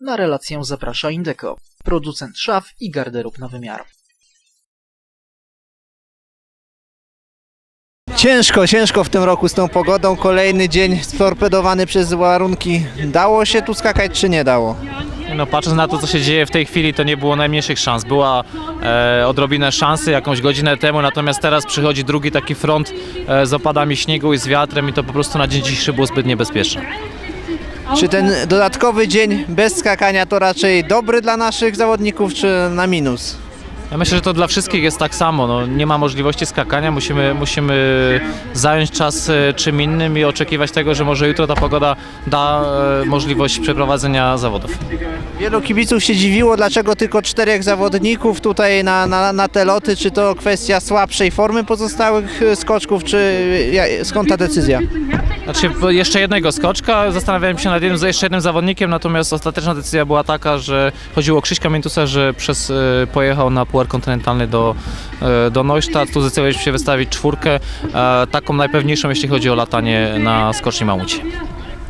Na relację zaprasza Indeco, producent szaf i garderób na wymiar. Ciężko, ciężko w tym roku z tą pogodą. Kolejny dzień storpedowany przez warunki. Dało się tu skakać, czy nie dało? No patrząc na to, co się dzieje w tej chwili, to nie było najmniejszych szans. Była e, odrobinę szansy jakąś godzinę temu, natomiast teraz przychodzi drugi taki front e, z opadami śniegu i z wiatrem i to po prostu na dzień dzisiejszy było zbyt niebezpieczne. Czy ten dodatkowy dzień bez skakania to raczej dobry dla naszych zawodników, czy na minus? Ja myślę, że to dla wszystkich jest tak samo. No, nie ma możliwości skakania, musimy, musimy zająć czas e, czym innym i oczekiwać tego, że może jutro ta pogoda da e, możliwość przeprowadzenia zawodów. Wielu kibiców się dziwiło, dlaczego tylko czterech zawodników tutaj na, na, na te loty. Czy to kwestia słabszej formy pozostałych e, skoczków, czy ja- skąd ta decyzja? Znaczy jeszcze jednego skoczka, zastanawiałem się nad jednym, jeszcze jednym zawodnikiem, natomiast ostateczna decyzja była taka, że chodziło o Krzyśka Miętusa, że przez, e, pojechał na puar kontynentalny do, e, do Neustadt, tu zdecydowaliśmy się wystawić czwórkę, taką najpewniejszą jeśli chodzi o latanie na skoczni mamuci.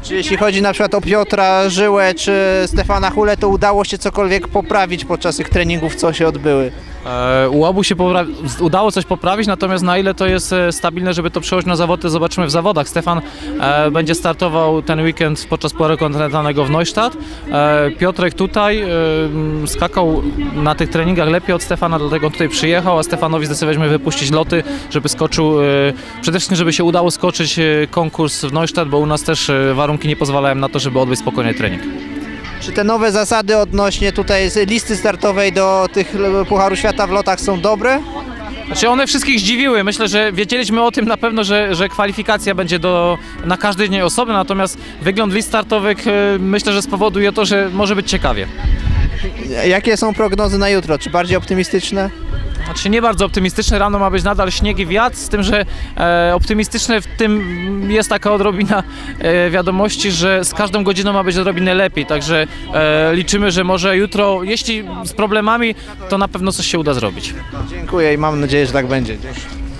Czy jeśli chodzi na przykład o Piotra Żyłę czy Stefana Hulę, to udało się cokolwiek poprawić podczas tych treningów, co się odbyły? E, U obu się udało coś poprawić, natomiast na ile to jest e, stabilne, żeby to przełożyć na zawody, zobaczymy w zawodach. Stefan e, będzie startował ten weekend podczas puaru kontynentalnego w Neustadt. E, Piotrek tutaj e, skakał na tych treningach lepiej od Stefana, dlatego tutaj przyjechał, a Stefanowi zdecydowaliśmy wypuścić loty, żeby skoczył, e, przede wszystkim, żeby się udało skoczyć e, konkurs w Neustadt, bo u nas też warunki nie pozwalają na to, żeby odbyć spokojnie trening. Czy te nowe zasady odnośnie tutaj z listy startowej do tych Pucharu Świata w lotach są dobre? Znaczy one wszystkich zdziwiły. Myślę, że wiedzieliśmy o tym na pewno, że, że kwalifikacja będzie do, na każdy dzień osobny, natomiast wygląd list startowych e, myślę, że spowoduje to, że może być ciekawie. Jakie są prognozy na jutro? Czy bardziej optymistyczne? Znaczy nie bardzo optymistyczne, rano ma być nadal śnieg i wiatr, z tym, że e, optymistyczne w tym jest taka odrobina e, wiadomości, że z każdą godziną ma być odrobinę lepiej, także e, liczymy, że może jutro, jeśli z problemami, to na pewno coś się uda zrobić. Dziękuję i mam nadzieję, że tak będzie.